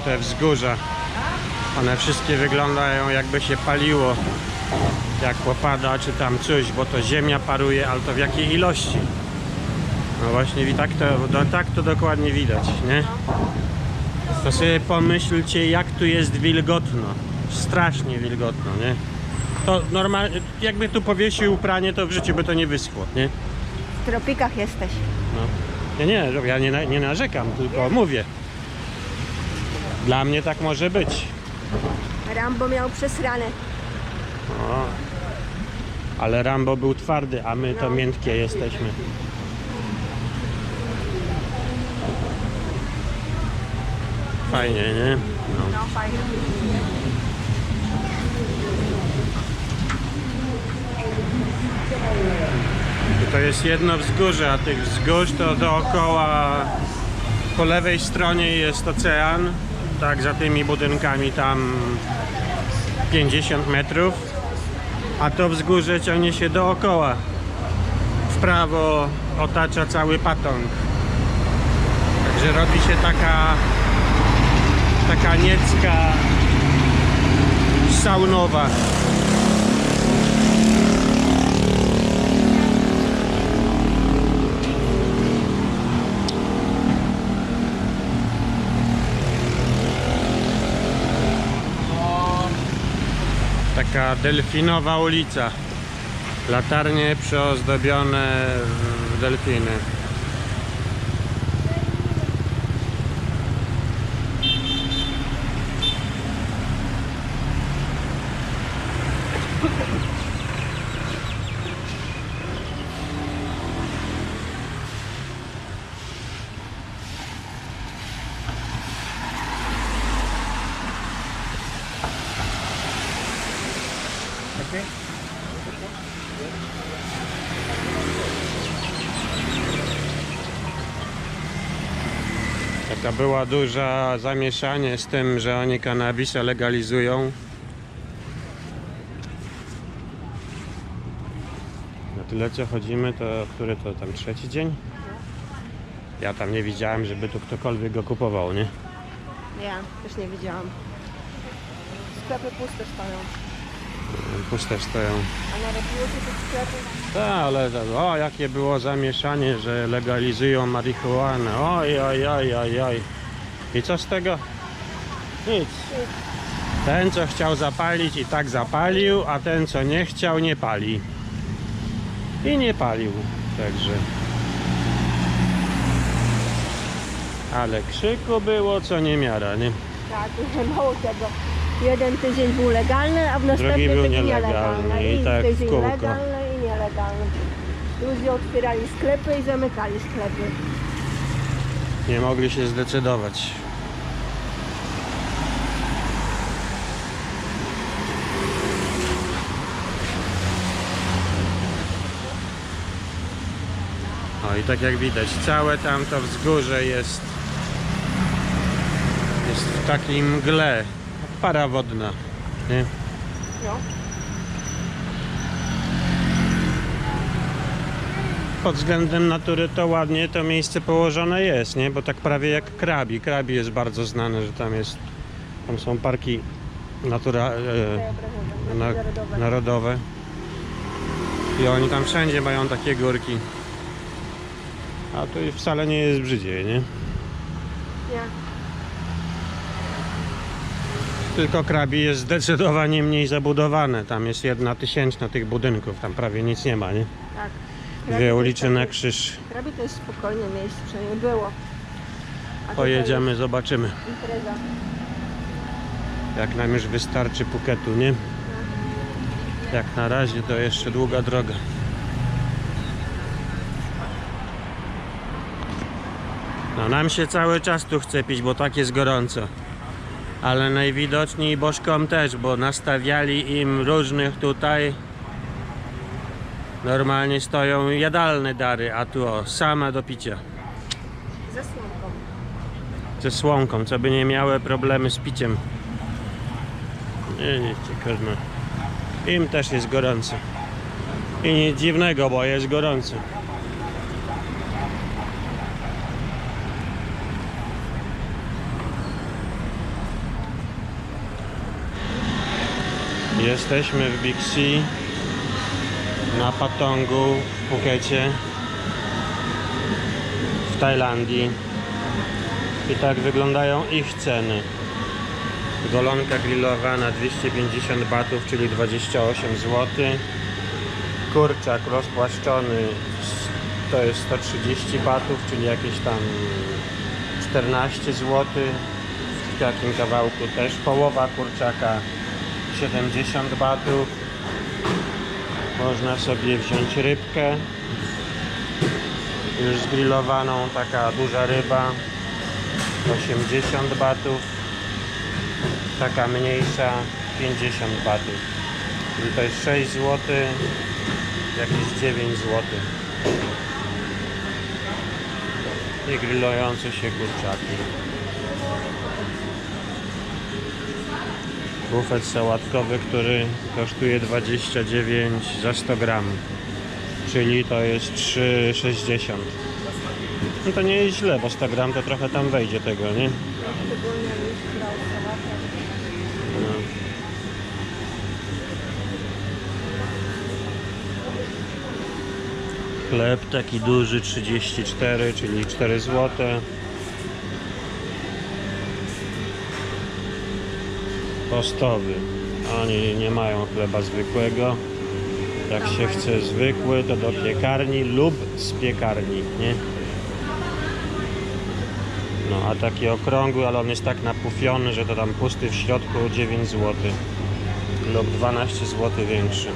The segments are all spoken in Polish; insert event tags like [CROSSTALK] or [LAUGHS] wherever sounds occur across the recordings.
te wzgórza. One wszystkie wyglądają jakby się paliło. Jak popada czy tam coś, bo to ziemia paruje, ale to w jakiej ilości? No właśnie i tak to, tak to dokładnie widać, nie? To sobie pomyślcie jak tu jest wilgotno. Strasznie wilgotno, nie? To normalnie, jakby tu powiesił pranie, to w życiu by to nie wyschło, nie? W tropikach jesteś. No. Nie, nie, ja nie, nie narzekam, tylko mówię. Dla mnie tak może być. Rambo miał przesrane. O. Ale Rambo był twardy, a my to No. miętkie jesteśmy. Fajnie, nie? No. No fajnie. To jest jedno wzgórze, a tych wzgórz to dookoła po lewej stronie jest ocean, tak za tymi budynkami tam 50 metrów, a to wzgórze ciągnie się dookoła. W prawo otacza cały patong. Także robi się taka taka niecka saunowa. Taka delfinowa ulica. Latarnie przyozdobione w delfiny. Taka była duża zamieszanie z tym, że oni kanabisa legalizują. Na tyle co chodzimy, to który to tam trzeci dzień? Ja tam nie widziałem, żeby tu ktokolwiek go kupował, nie? Ja też nie widziałam. Sklepy puste stoją. Puste stoją. A narobiło się tych sklepów. Tak, ale to- o jakie było zamieszanie, że legalizują marihuanę. Oj, oj, oj, oj, oj. I co z tego? Nic. Ten, co chciał zapalić i tak zapalił, a ten, co nie chciał, nie pali. I nie palił. Także. Ale krzyku było, co nie miara, nie? Tak, [LAUGHS] mało tego. Jeden tydzień był legalny, a w następny był tydzień nielegalny i tak w tydzień kółko. legalny i nielegalny. Ludzie otwierali sklepy i zamykali sklepy. Nie mogli się zdecydować. O i tak jak widać, całe tamto wzgórze jest jest w takiej mgle. Para wodna. Nie? No. Pod względem natury to ładnie to miejsce położone jest, nie? Bo tak prawie jak Krabi. Krabi jest bardzo znane, że tam jest tam są parki natura, e, na, Narodowe. I oni tam wszędzie mają takie górki. A tu wcale nie jest brzydziej, nie? Nie. Tylko Krabi jest zdecydowanie mniej zabudowane. Tam jest jedna tysięczna tych budynków, tam prawie nic nie ma, nie? Tak. Dwie ulice na krzyż. Krabi to jest spokojne miejsce, przynajmniej było. A Pojedziemy, zobaczymy. Impreza. Jak nam już wystarczy Phuketu, nie? Jak na razie to jeszcze długa droga. No nam się cały czas tu chce pić, bo tak jest gorąco. Ale najwidoczniej bożkom też, bo nastawiali im różnych tutaj. Normalnie stoją jadalne dary, a tu o, same do picia. Ze słomką. Ze słomką, co by nie miały problemy z piciem. Nie, nic ciekawe. Im też jest gorąco. I nic dziwnego, bo jest gorąco. Jesteśmy w Big C na Patongu w Phukecie w Tajlandii i tak wyglądają ich ceny. Golonka grillowa na 250 batów, czyli 28 zł. Kurczak rozpłaszczony to jest 130 batów, czyli jakieś tam 14 zł. W takim kawałku też połowa kurczaka 70 batów. Można sobie wziąć rybkę. Już zgrillowaną, taka duża ryba. 80 batów. Taka mniejsza 50 batów. Czyli to jest 6 zł jakieś 9 zł i grillujące się kurczaki bufet sałatkowy, który kosztuje 29 za 100 gram czyli to jest 3,60 no to nie jest źle, bo 100 gram to trochę tam wejdzie tego, nie? Chleb taki duży 34, czyli 4 zł. Tostowy. Oni nie mają chleba zwykłego. Jak się chce zwykły, to do piekarni lub z piekarni, nie? No, a taki okrągły, ale on jest tak napufiony, że to tam pusty w środku 9 zł lub 12 zł większy.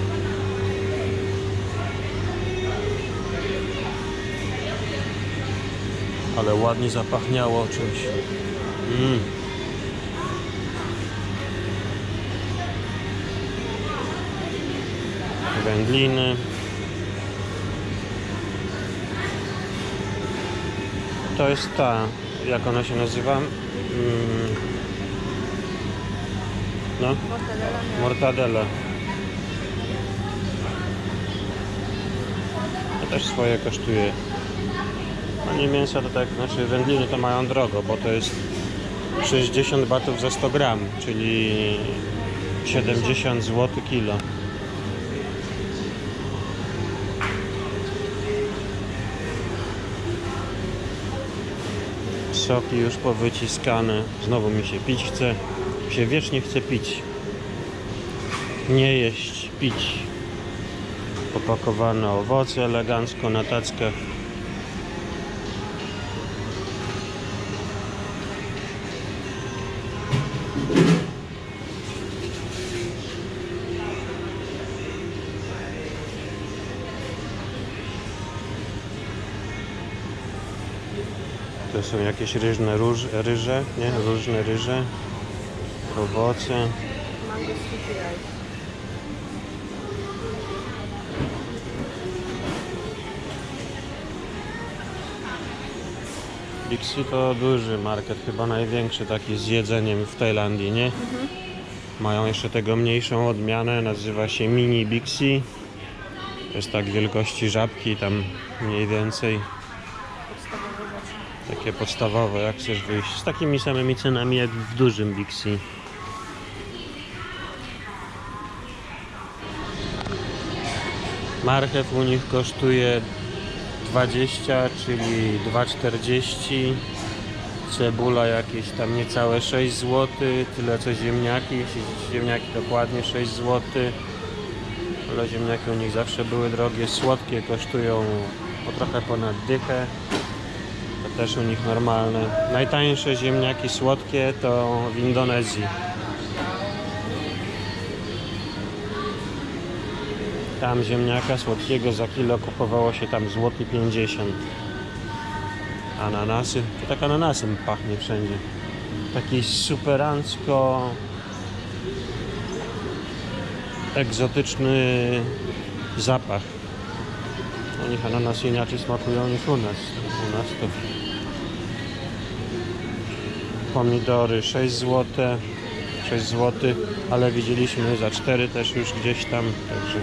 Ale ładnie zapachniało czymś. Mm. Wędliny. To jest ta, jak ona się nazywa? Mm. No, Mortadela. To też swoje kosztuje. A nie mięsa to tak, znaczy wędliny to mają drogo, bo to jest 60 batów za 100 gram, czyli 70 zł kilo. Soki już powyciskane. Znowu mi się pić chce. Mi się wiecznie chce pić. Nie jeść, pić. Popakowane owoce elegancko na tackach. To są jakieś ryżne róż, ryże, nie? Różne ryże, owoce. Dixie to duży market, chyba największy taki z jedzeniem w Tajlandii, nie? Mają jeszcze tego mniejszą odmianę, nazywa się Mini Bixi. To jest tak wielkości żabki, tam mniej więcej. Takie podstawowe, jak chcesz wyjść. Z takimi samymi cenami jak w dużym Bixi. Marchew u nich kosztuje 20, czyli 2,40. Cebula jakieś tam niecałe 6 zł. Tyle co ziemniaki. Ziemniaki dokładnie 6 zł. Ale ziemniaki u nich zawsze były drogie. Słodkie kosztują po trochę ponad dychę. Też u nich normalne. Najtańsze ziemniaki słodkie to w Indonezji. Tam ziemniaka słodkiego za kilo kupowało się tam złoty 50. Ananasy, to tak ananasem pachnie wszędzie. Taki superancko egzotyczny zapach. U nich ananasy inaczej smakują niż u nas. U nas to pomidory 6 zł, 6 zł, ale widzieliśmy za 4 też już gdzieś tam, także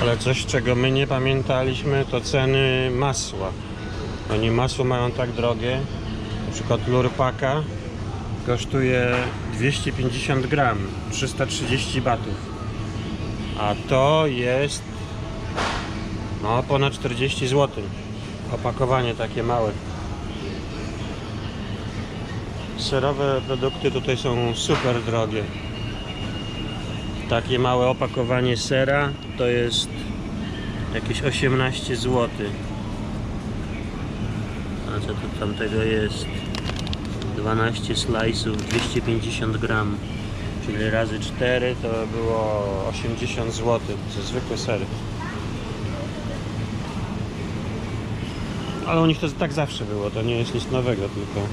ale coś czego my nie pamiętaliśmy to ceny masła. Oni masło mają tak drogie. Na przykład lurpaka kosztuje 250 gram, 330 batów. A to jest no ponad 40 zł. Opakowanie takie małe. Serowe produkty tutaj są super drogie. Takie małe opakowanie sera to jest jakieś 18 zł. A co tu tamtego jest? 12 slice'ów, 250 gram. Czyli razy 4 to było 80 zł. To zwykły ser. Ale u nich to tak zawsze było, to nie jest nic nowego, tylko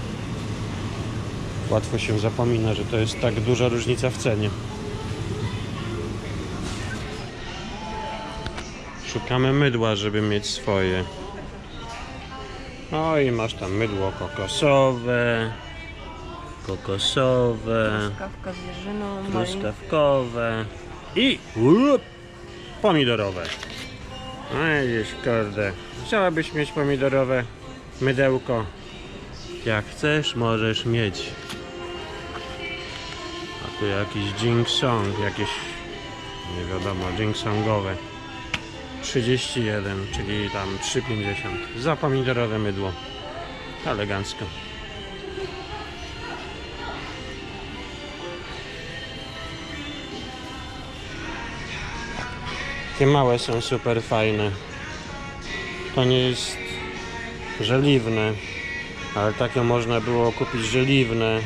łatwo się zapomina, że to jest tak duża różnica w cenie. Szukamy mydła, żeby mieć swoje. No i masz tam mydło kokosowe, kokosowe, Kawka z jeżyną, malin. truskawkowe i pomidorowe. No widzisz, kurde. Chciałabyś mieć pomidorowe mydełko? Jak chcesz, możesz mieć. A tu jakiś Jingsong, jakieś nie wiadomo, Jingsongowe. 31, czyli tam 3,50 za pomidorowe mydło. Elegancko. Takie małe są super fajne. To nie jest żeliwne, ale takie można było kupić żeliwne.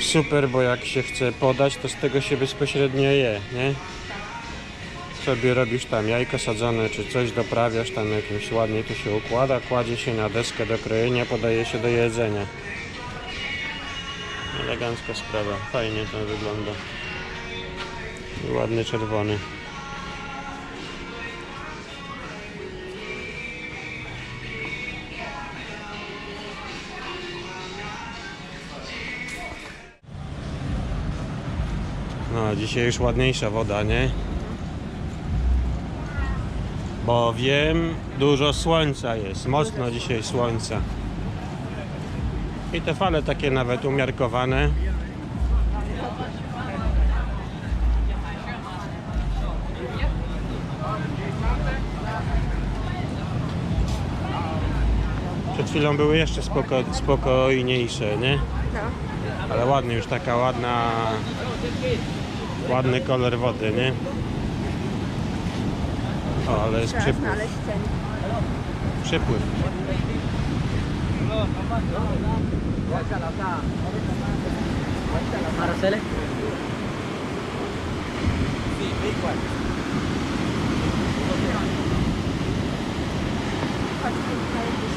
Super, bo jak się chce podać, to z tego się bezpośrednio je, nie? Sobie robisz tam jajko sadzone, czy coś doprawiasz, tam jakimś ładnie to się układa, kładzie się na deskę do krojenia, podaje się do jedzenia. Elegancka sprawa, fajnie to wygląda. Ładny czerwony. Dzisiaj już ładniejsza woda, nie? Bo wiem, dużo słońca jest, mocno dzisiaj słońca. I te fale takie nawet umiarkowane. Przed chwilą były jeszcze spoko, spokojniejsze, nie? No. Ale ładnie, już taka ładna, ładny kolor wody, nie? O, ale jest Trzeba przypływ. znaleźć ten. przypływ. Marcele? Chodź,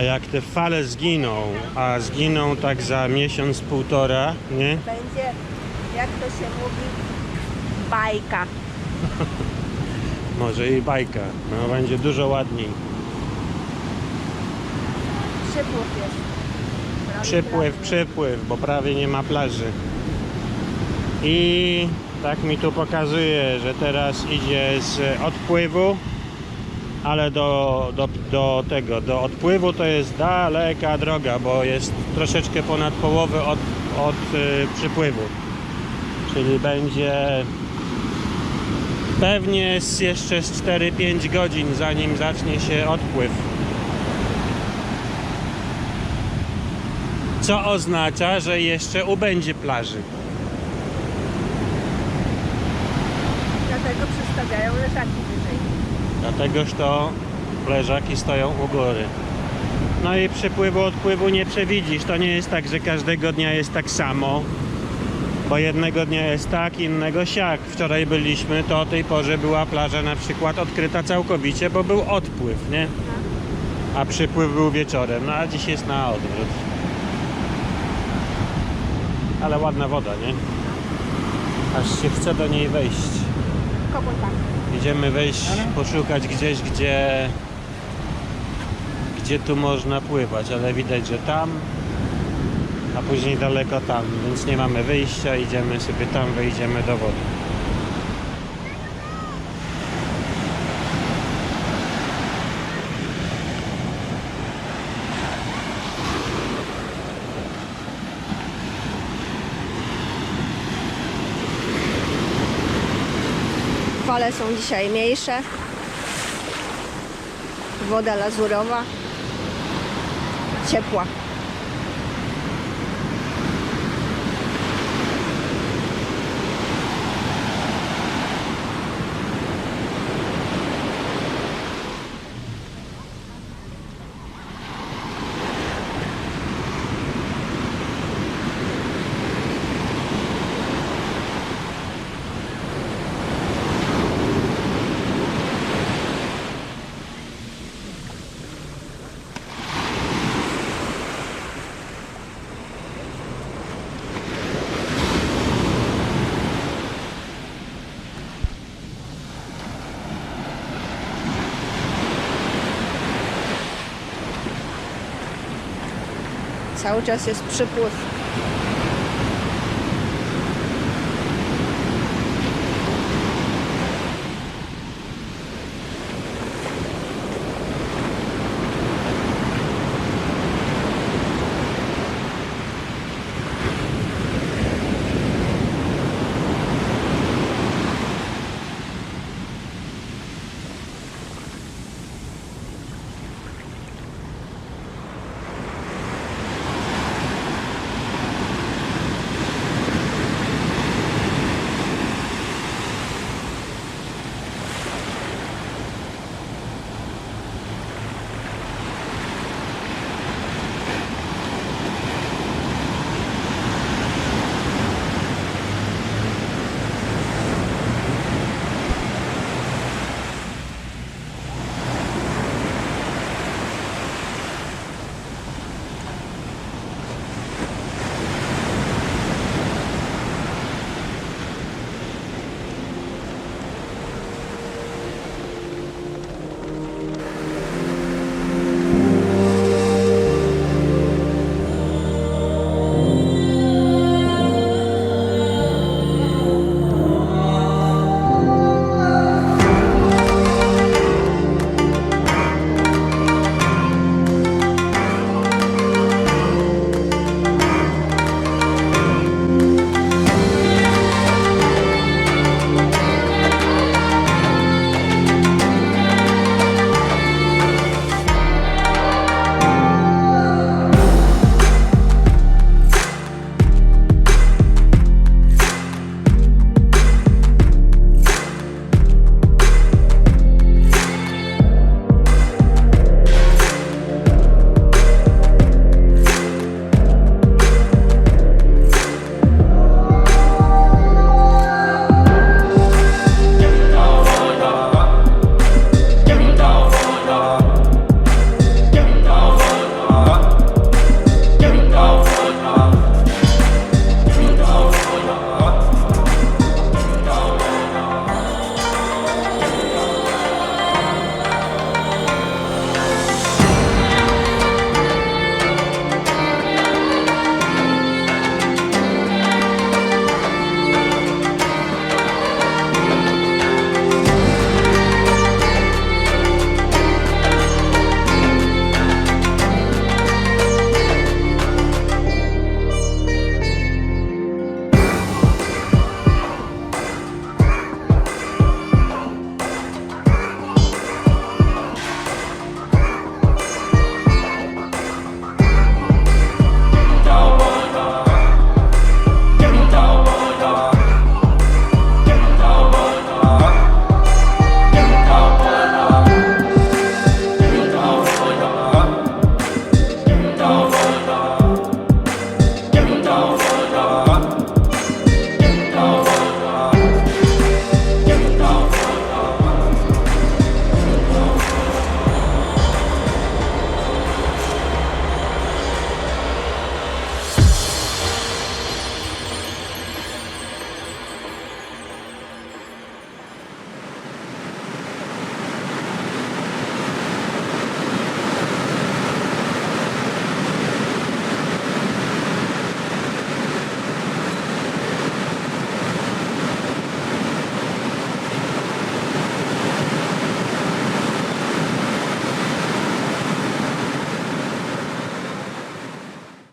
A jak te fale zginą, a zginą tak za miesiąc, półtora, nie? Będzie, jak to się mówi, bajka. [LAUGHS] Może i bajka. No będzie dużo ładniej. Przypływ jest. Prawie Przypływ, prawie. przypływ, bo prawie nie ma plaży. I tak mi tu pokazuje, że teraz idzie z odpływu, ale do, do, do tego, do odpływu to jest daleka droga, bo jest troszeczkę ponad połowę od, od y, przypływu. Czyli będzie pewnie z jeszcze z 4-5 godzin, zanim zacznie się odpływ. Co oznacza, że jeszcze ubędzie plaży. Dlatego przestawiają leżaki. Dlategoż to leżaki stoją u góry. No i przypływu, odpływu nie przewidzisz. To nie jest tak, że każdego dnia jest tak samo. Bo jednego dnia jest tak, innego siak. Wczoraj byliśmy, to o tej porze była plaża na przykład odkryta całkowicie, bo był odpływ, nie? A przypływ był wieczorem, no a dziś jest na odwrót. Ale ładna woda, nie? Aż się chce do niej wejść. Kogo tak? Idziemy wejść, poszukać gdzieś, gdzie gdzie tu można pływać, ale widać, że tam, a później daleko tam, więc nie mamy wyjścia, idziemy sobie tam, wejdziemy do wody. Fale są dzisiaj mniejsze. Woda lazurowa. Ciepła. Cały czas jest przypływ.